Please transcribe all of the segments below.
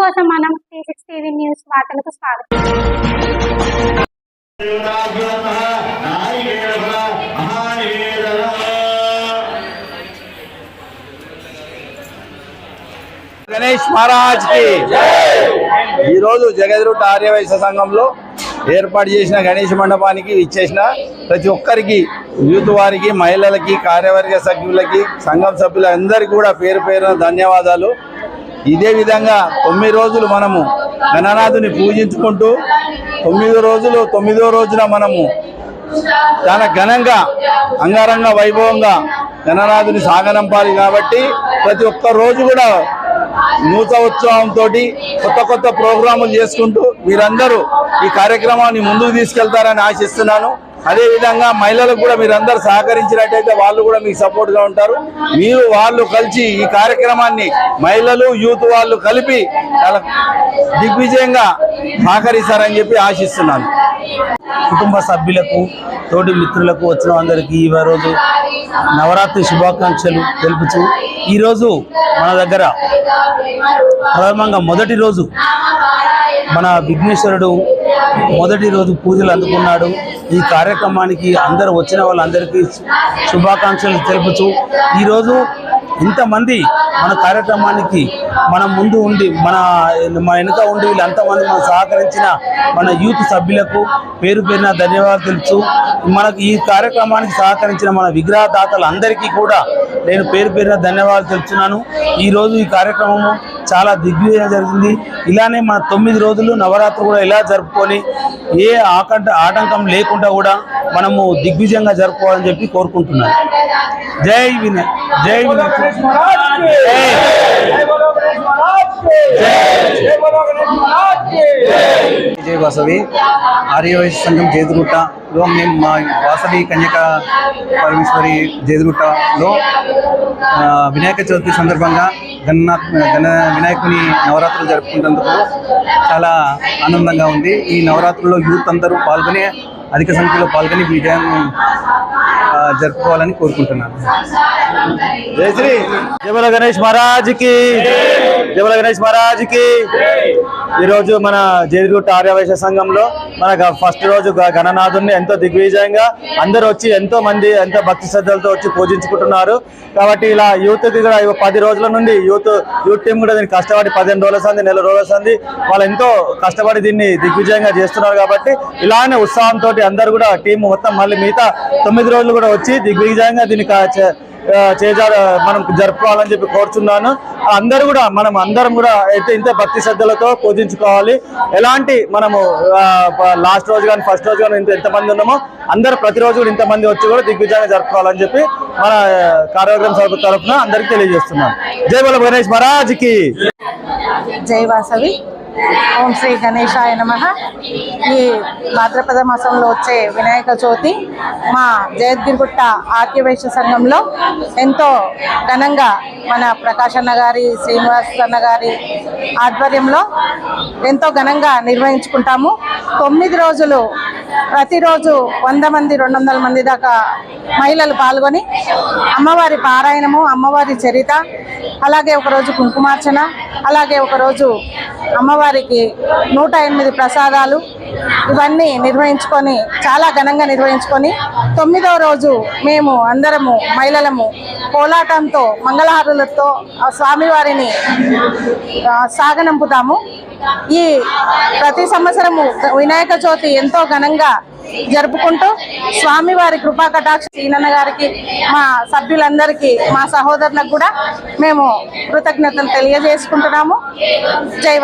కోసం మనం three six TV news వార్తలకు స్వాగతం. గణేష్ మహారాజ్కి ఈరోజు జగద్రుట్ ఆర్యవైశ్య సంఘంలో ఏర్పాటు చేసిన గణేష్ మండపానికి ఇచ్చేసిన ప్రతి ఒక్కరికి యూత్ వారికి మహిళలకి కార్యవర్గ సభ్యులకి సంఘం సభ్యులందరికీ కూడా పేరు పేరున ధన్యవాదాలు. ఇదే విధంగా తొమ్మిది రోజులు మనము గణనాథుని పూజించుకుంటూ తొమ్మిది రోజులు తొమ్మిదో రోజున మనము చాలా ఘనంగా అంగరంగ వైభవంగా గణనాథుని సాగనంపాలి కాబట్టి ప్రతి ఒక్క రోజు కూడా నూత ఉత్సవంతో కొత్త కొత్త ప్రోగ్రాములు చేసుకుంటూ మీరందరూ ఈ కార్యక్రమాన్ని ముందుకు తీసుకెళ్తారని ఆశిస్తున్నాను. అదేవిధంగా మహిళలకు కూడా మీరందరూ సహకరించినట్టయితే వాళ్ళు కూడా మీకు సపోర్ట్గా ఉంటారు. మీరు వాళ్ళు కలిసి ఈ కార్యక్రమాన్ని మహిళలు యూత్ వాళ్ళు కలిపి చాలా దిగ్విజయంగా సహకరిస్తారని చెప్పి ఆశిస్తున్నాను. కుటుంబ సభ్యులకు తోటి మిత్రులకు వచ్చిన అందరికీ ఈ రోజు నవరాత్రి శుభాకాంక్షలు తెలుపుతూ ఈరోజు మన దగ్గర ప్రథమంగా మొదటి రోజు మన విఘ్నేశ్వరుడు మొదటి రోజు పూజలు అందుకున్నాడు. ఈ కార్యక్రమానికి అందరు వచ్చిన వాళ్ళందరికీ శుభాకాంక్షలు తెలుపుతూ ఈరోజు ఇంతమంది మన కార్యక్రమానికి మన ముందు ఉండి మన మన వెనుక ఉండి వీళ్ళంతమంది మనం సహకరించిన మన యూత్ సభ్యులకు పేరు పేరున ధన్యవాదాలు తెలుపుతూ మనకు ఈ కార్యక్రమానికి సహకరించిన మన విగ్రహదాతలందరికీ కూడా నేను పేరు పేరున ధన్యవాదాలు తెలుపుతున్నాను. ఈరోజు ఈ కార్యక్రమము చాలా దిగ్విజయం జరిగింది. ఇలానే మన తొమ్మిది రోజులు నవరాత్రి కూడా ఇలా జరుపుకొని ఏ ఆకంట ఆటంకం లేకుండా కూడా మనము దిగ్విజయంగా జరుపుకోవాలని చెప్పి కోరుకుంటున్నాను. జై వినయ్ జై వినయ్ విజయ వాసవి ఆర్యవైశ్య సంఘం జేదుగుట్టలో మేము మా వాసవి కన్యక పరమేశ్వరి జేదుగుట్టలో వినాయక చవితి సందర్భంగా గణనాథ్ గణ వినాయకుని నవరాత్రులు జరుపుకుంటున్నందుకు చాలా ఆనందంగా ఉంది. ఈ నవరాత్రుల్లో యూత్ అందరూ పాల్గొనే అధిక సంఖ్యలో పాల్గొని విజయం జరుపుకోవాలని కోరుకుంటున్నాను. జయశ్రీ జమల గణేష్ మహారాజ్కి జబల గణేష్ మహారాజ్కి. ఈరోజు మన జేదిగుట్ట ఆర్యవైశ్య సంఘంలో మన ఫస్ట్ రోజు గ- గణనాథుని ఎంతో దిగ్విజయంగా అందరూ వచ్చి ఎంతో మంది ఎంతో భక్తి శ్రద్ధలతో వచ్చి పూజించుకుంటున్నారు. కాబట్టి ఇలా యూత్కి కూడా పది రోజుల నుండి యూత్ యూత్ టీం కూడా దీన్ని కష్టపడి పదిహేను రోజుల సంది నెల రోజుల సంది వాళ్ళు ఎంతో కష్టపడి దీన్ని దిగ్విజయంగా చేస్తున్నారు కాబట్టి ఇలానే ఉత్సాహంతో అందరూ కూడా టీం మొత్తం మళ్ళీ మిగతా తొమ్మిది రోజులు కూడా వచ్చి దిగ్విజయంగా దీనికి చేజా మనం జరుపుకోవాలని చెప్పి కోరుచున్నాను. అందరూ కూడా మనం అందరం కూడా అయితే ఇంత భక్తి శ్రద్ధలతో పూజించుకోవాలి. ఎలాంటి మనము లాస్ట్ రోజు కానీ ఫస్ట్ రోజు కానీ ఇంత ఎంతమంది ఉన్నామో అందరూ ప్రతిరోజు కూడా ఇంతమంది వచ్చి కూడా దిగ్విజయంగా జరుపుకోవాలని చెప్పి మన కార్యక్రమం సభ తరఫున అందరికీ తెలియజేస్తున్నాను. జై బల గణేష్ మహారాజ్కి! జై వాసవి. ఓం శ్రీ గణేశాయ నమ. ఈ భాద్రపద మాసంలో వచ్చే వినాయక చవితి మా జయద్గిరిగుట్ట ఆర్యవైశ్య సంఘంలో ఎంతో ఘనంగా మన ప్రకాష్ అన్న గారి శ్రీనివాస్ అన్న గారి ఆధ్వర్యంలో ఎంతో ఘనంగా నిర్వహించుకుంటాము. తొమ్మిది రోజులు ప్రతిరోజు వంద మంది రెండు వందల మంది దాకా మహిళలు పాల్గొని అమ్మవారి పారాయణము అమ్మవారి చరిత అలాగే ఒకరోజు కుంకుమార్చన అలాగే ఒకరోజు అమ్మవారి అమ్మవారికి నూట ఎనిమిది ప్రసాదాలు ఇవన్నీ నిర్వహించుకొని చాలా ఘనంగా నిర్వహించుకొని తొమ్మిదవ రోజు మేము అందరము మహిళలము కోలాటంతో మంగళహారులతో ఆ స్వామివారిని సాగనంపుతాము. ఈ ప్రతి సంవత్సరము వినాయక చవితి ఎంతో ఘనంగా జరుపుకుంటూ స్వామివారి కృపా కటాక్ష ఈనన్న గారికి మా సభ్యులందరికీ మా సహోదరులకు కూడా మేము కృతజ్ఞతలు తెలియజేసుకుంటున్నాము. జై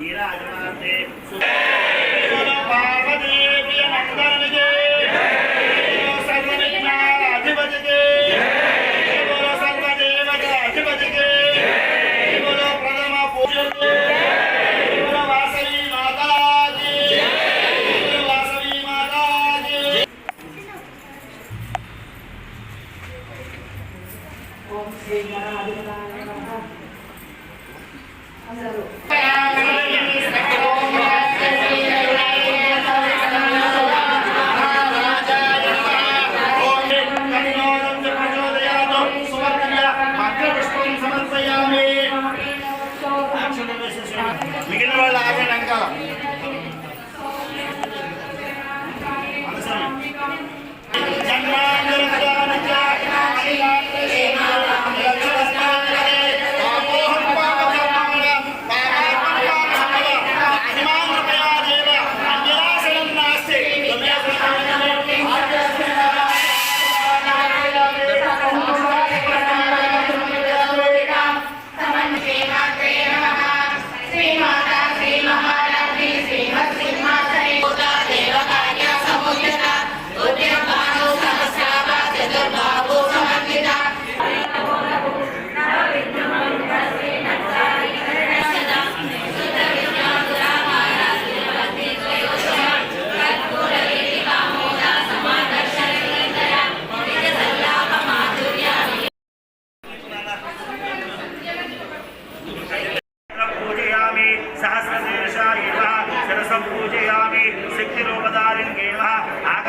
వాసవి నీరాజమాతే మిగిలిన వాళ్ళు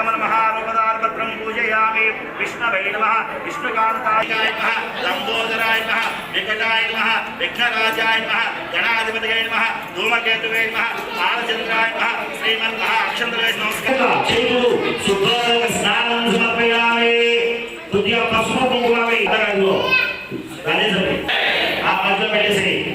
कमलमहारूपदार्भद्रं पूजयामि। विष्णवे नमः विष्णुकान्ताय नमः, लम्बोदराय नमः, विकटाय नमः, विघ्नराजाय नमः, गणाधिपतये नमः, धूमकेतुवे नमः, बालचन्द्राय नमः श्रीमन्मः अक्षन्द्रवे नमस्कारः शुद्धोदक स्नानं समर्पयामि तुदीय पशुपकुमारे गणेश आ मध्य पहले से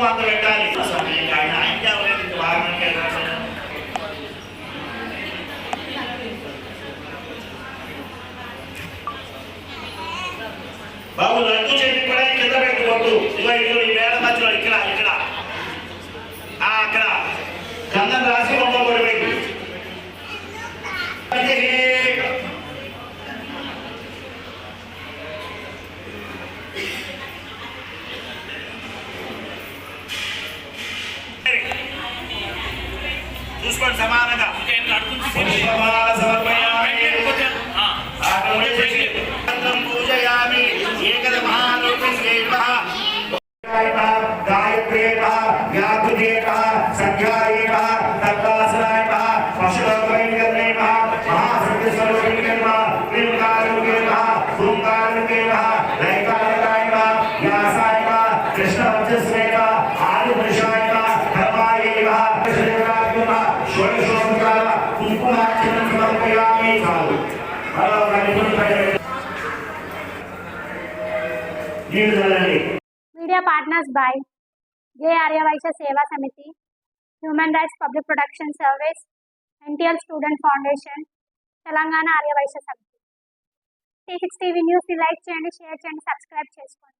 ఉందో అంత పెట్టాలి ఆయన ఆయనకి అవ్వలేదు, ఇంక వారానికి బాబు లడ్డు చేతి కూడా కింద పెట్టుకోవద్దు. ఇదిగో ఇదిగో ఈ వేల మధ్యలో ఇక్కడ ఇక్కడ. అక్కడ. గంధం రాసి సమర్పయామి కాదు media partners by J Aryavysya Seva Samithi human rights public protection service NTL student foundation Telangana Aryavysya Samithi T six TV న్యూస్ని లైక్ చేయండి షేర్ చేయండి సబ్స్క్రైబ్ చేసుకోండి.